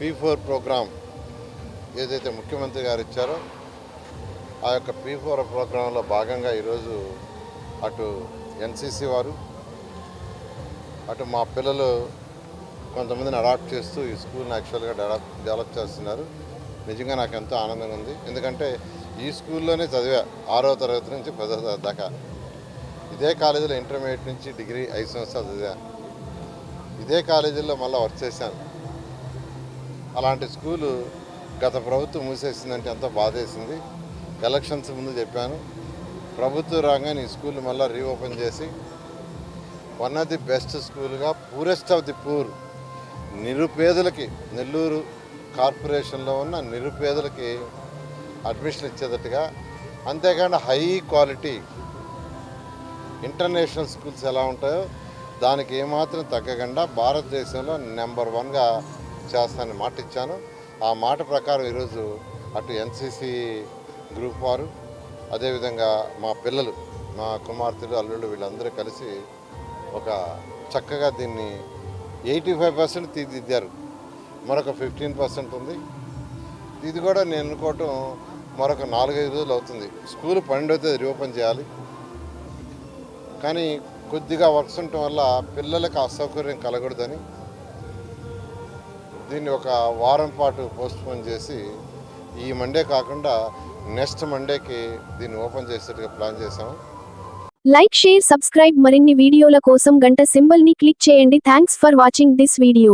P four programme ఏదైతే ముఖ్యమంత్రి గారు ఇచ్చారో ఆ యొక్క పీ ఫోర్ ప్రోగ్రాంలో భాగంగా ఈరోజు అటు ఎన్సీసీ వారు అటు మా పిల్లలు కొంతమందిని అడాప్ట్ చేస్తూ ఈ స్కూల్ని యాక్చువల్గా డెవలప్ డెవలప్ చేస్తున్నారు. నిజంగా నాకు ఎంతో ఆనందంగా ఉంది. ఎందుకంటే ఈ స్కూల్లోనే చదివా ఆరో తరగతి నుంచి పదో తరగతి దాకా. ఇదే కాలేజీలో ఇంటర్మీడియట్ నుంచి డిగ్రీ ఐదు సంవత్సరాలు చదివా. ఇదే కాలేజీలో మళ్ళీ వర్క్ చేశాను. అలాంటి స్కూలు గత ప్రభుత్వం మూసేసిందంటే ఎంతో బాధేసింది. ఎలక్షన్స్ ముందు చెప్పాను. ప్రభుత్వ రంగాన్ని ఈ స్కూల్ మళ్ళీ రీఓపెన్ చేసి వన్ ఆఫ్ ది బెస్ట్ స్కూల్గా పూరెస్ట్ ఆఫ్ ది పూర్ నిరుపేదలకి నెల్లూరు కార్పొరేషన్లో ఉన్న నిరుపేదలకి అడ్మిషన్ ఇచ్చేటట్టుగా అంతేకాకుండా హై క్వాలిటీ ఇంటర్నేషనల్ స్కూల్స్ ఎలా ఉంటాయో దానికి ఏమాత్రం తగ్గకుండా భారతదేశంలో నెంబర్ వన్గా చేస్తానని మాట ఇచ్చాను. ఆ మాట ప్రకారం ఈరోజు అటు ఎన్సీసీ గ్రూప్ వారు అదేవిధంగా మా పిల్లలు మా కుమార్తెలు అల్లుళ్ళు వీళ్ళందరూ కలిసి ఒక చక్కగా దీన్ని ఎయిటీ ఫైవ్ పర్సెంట్ తీర్చిదిద్దారు. మరొక ఫిఫ్టీన్ పర్సెంట్ ఉంది. ఇది కూడా నేను అనుకోవటం మరొక నాలుగైదు రోజులు అవుతుంది. స్కూల్ పన్నెండవ తేదీ రీఓపెన్ చేయాలి. కానీ కొద్దిగా వర్క్స్ ఉండటం వల్ల పిల్లలకు అసౌకర్యం కలగకూడదని దీన్ని ఒక వారం పాటు పోస్ట్పోన్ చేసి ఈ మండే కాకుండా నెక్స్ట్ మండేకి దీన్ని ఓపెన్ చేసేట్టుగా ప్లాన్ చేసాము లైక్ షేర్ సబ్స్క్రైబ్ మరిన్ని వీడియోల కోసం గంట సింబల్ని క్లిక్ చేయండి. Thanks for watching this video.